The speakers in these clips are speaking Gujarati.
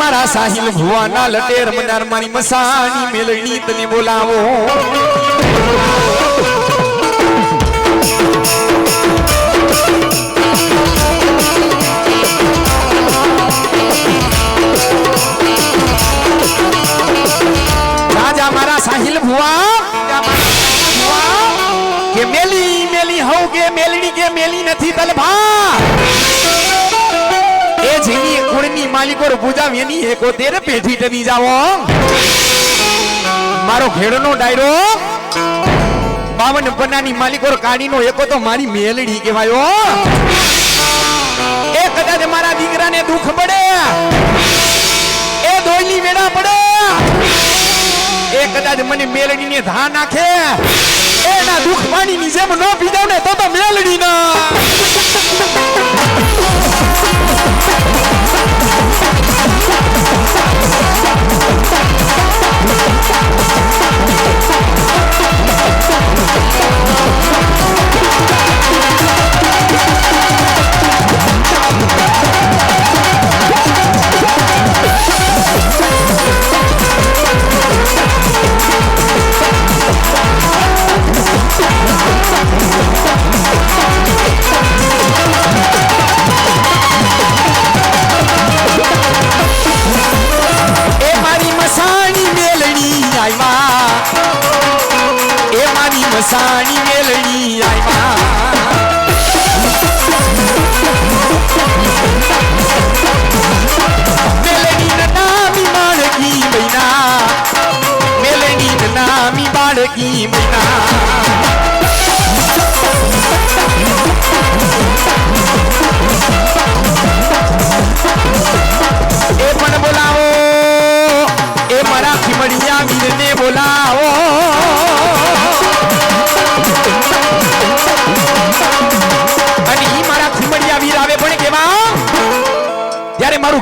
મારા સાહિલ ભુવાના લટેર મનાર મારી મસાણી મેલડી તને બોલાવો રાજા મારા સાહિલ ભુવા રાજા મારા સાહિલ ભુવા, કે મેલી મેલી હઉ કે મેલડી કે મેલી નથી તલભા એ જેની માલિકોર માલિકો પૂજા એની એકોતેર પેઢી ટની જાવો મારો ઘેડનો ડાયરો. બાવન પન્નાની માલિકોર કાડીનો એકો તો મારી મેલડી કહેવાયો. એ કદાચ મારા દીકરાને દુઃખ પડે. એ દોયલી વેડા પડે. એ કદાચ મને મેલડીને ધા નાખે. એના દુઃખ પાણીની જેમ ન પીજાવ તો તો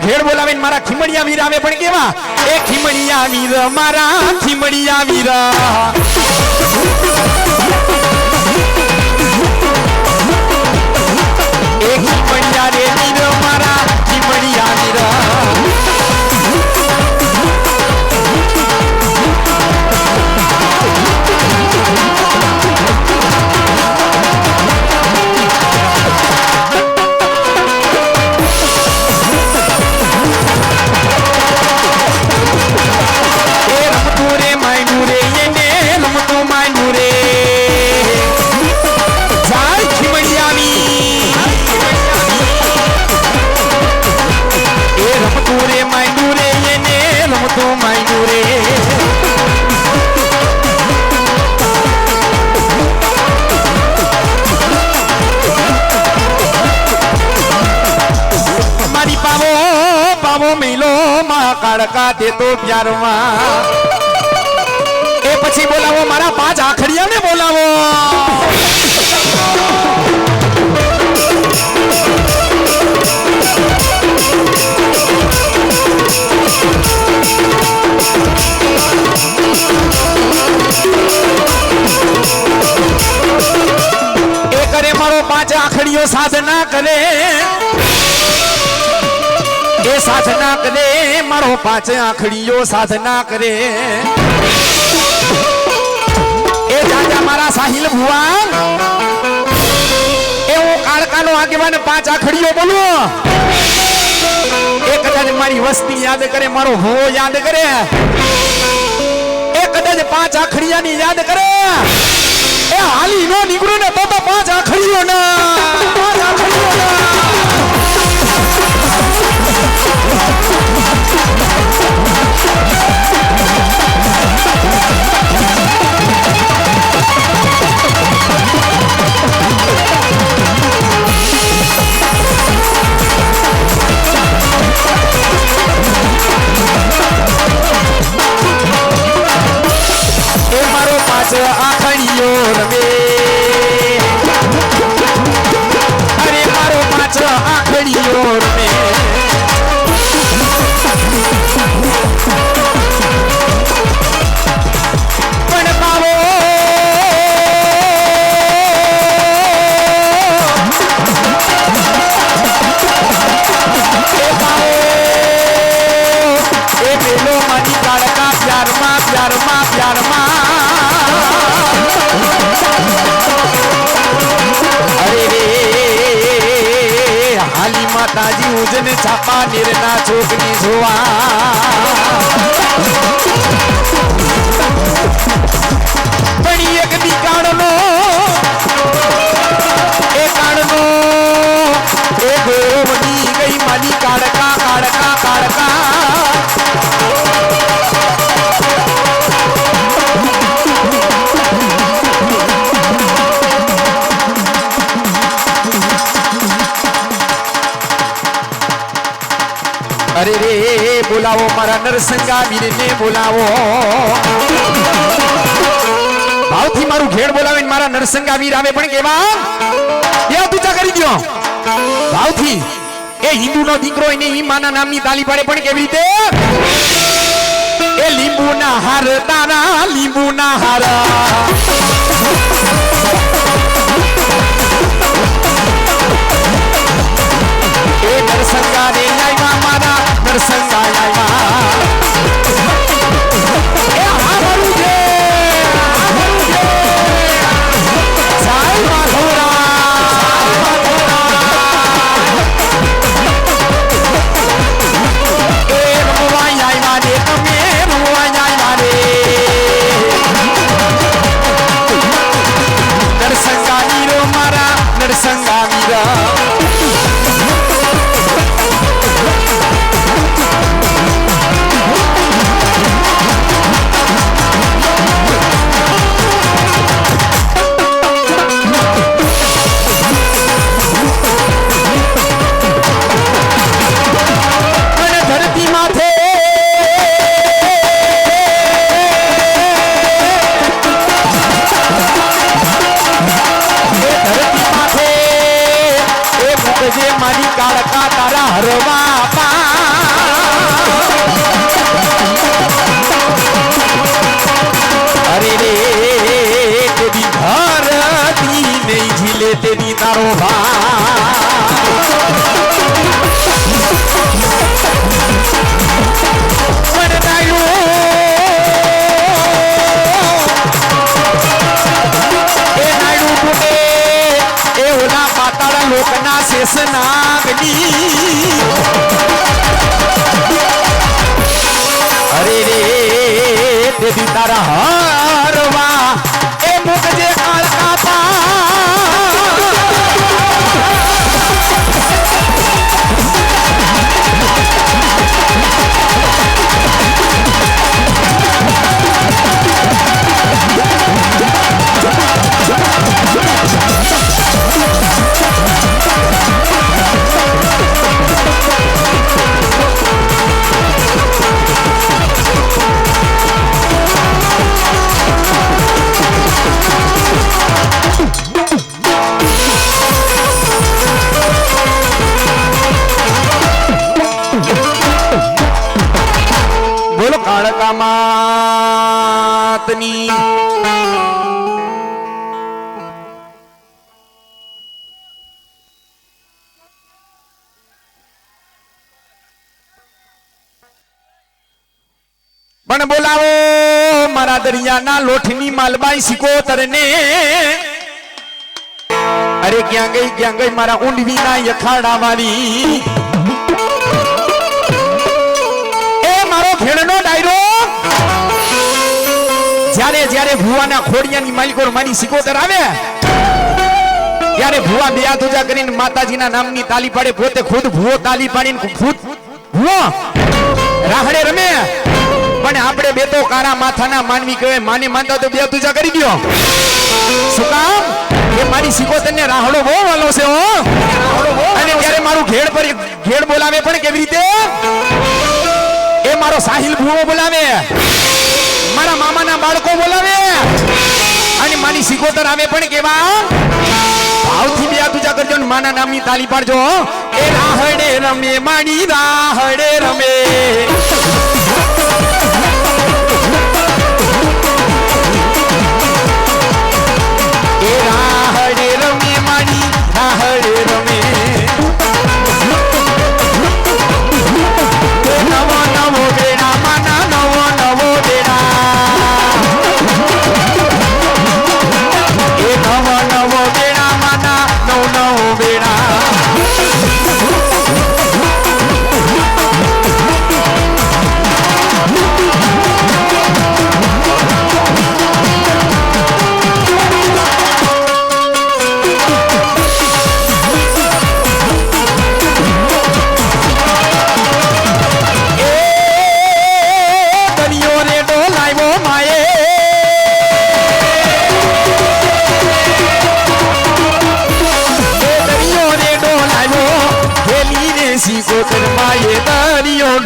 ત્યારે બોલાવીને બોલાવે મારા ખીમડિયા વીર આવે પણ કેવા? એ ખીમડિયા વીર, મારા ખીમડિયા વીર. કાળકા તો પ્યારમાં. એ પછી બોલાવો, મારા પાંચ આખડિયાને બોલાવો. એ કરે મારો પાંચ આખડીઓ સાધના કરે. એ સાધના કરે, મારો પાંચ આખડીઓ સાધના કરે. એ જાજા મારા સાહિલ ભુવા એ હું કાળકાનો આગેવાન પાંચ આખડીઓ બોલું. એ કદાચ મારી વસ્તી યાદ કરે, મારો હો યાદ કરે. એ કદાચ પાંચ આખડિયાની યાદ કરે. એ હાલી નો નીકળ્યું ને તો તો પાંચ આખડીઓ ના પાંચ આખડીઓ ના ન્યૂઝ ને છાપા નીરના છોકની જોવા. પણ એક દીકાળનો અરે રે બોલાવો, મારા નરસંગા વીરને બોલાવો. ભાવથી મારું ઘેડ બોલાવે મારા નરસંગા વીર આવે પણ કેવા? એ તુચા કરી દો ભાવથી. એ હિન્દુનો દીકરો એને ઈ માના નામની તાલી પાડે પણ કેવી રીતે? એ લીંબુના હાર, તારા લીંબુના હાર. મારા નરસંગા તારા લોકના શેષનાગની અરે રે તેથી તારા હરવા માતની પણ બોલાવો, મારા દરિયાના લોઠની માલબાઈ સિકોતર ને અરે ક્યાં ગઈ ક્યાં ગઈ મારા ઊંડવીના યખાડા વાળી જ્યારે જ્યારે ભુવાના ખોડિયાની માલિકોર મારી સિકોતર આવે, ત્યારે ભુવા બે ઊંચા કરીને માતાજીના નામની તાલી પાડે, પોતે ખુદ ભુવો તાલી પાડીને ખુદ ભુવો રાહડે રમે. પણ આપણે બે તો કારા માથાના માનવી કહેવાય, માને માનતા તો બે હાથ કરી ગયો શું કામ? એ મારી સિકોતર ને રાહડો બહુ વાલો છે, હો. અને ત્યારે મારું ઘેડ પર ઘેડ બોલાવે પણ કેવી રીતે? એ મારો સાહિલ ભુવો બોલાવે. મારા મામાના બાળકો બોલાવે. અને મારી સિકોતર આવે પણ કેવા? ભાવથી બે તુજા કરજો ને માના નામની તાલી પાડજો. એ રાહડે રમે માની રાહડે રમે. સિકોતરમાં એ દરિયો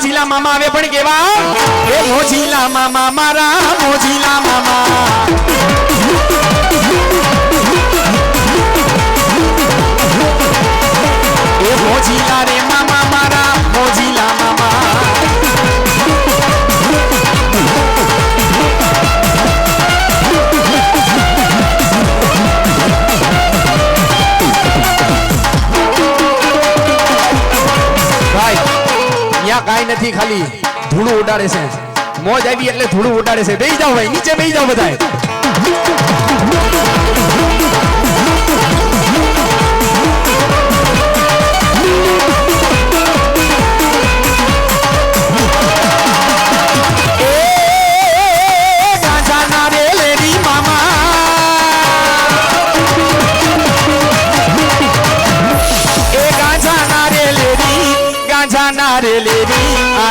મોજીલા મામા આવે પણ કેવા? એ મોજીલા મામા મારા મોજીલા મામા. એ મોજીલા રે ત્યાં કાંઈ નથી ખાલી ધૂળું ઉડાડે છે. મોજ આવી એટલે ધૂળું ઉડાડે છે. બેસી જાઓ ભાઈ, નીચે બેસી જાઓ બધાય.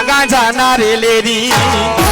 ગાંજા ના રે લેરી આ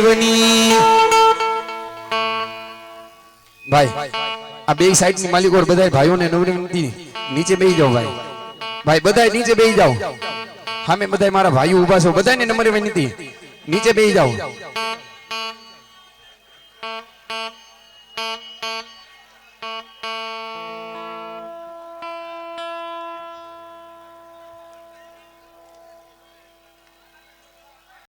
દેવની. ભાઈ, આ બે સાઈડની માલિકો બધા ભાઈઓને નવરી નીચે બેસી જાઓ ભાઈ. ભાઈ બધા નીચે બેસી જાઓ. હામે બધા મારા ભાઈઓ ઊભા છો. બધાને નંબર વિનંતી. નીચે બેસી જાઓ.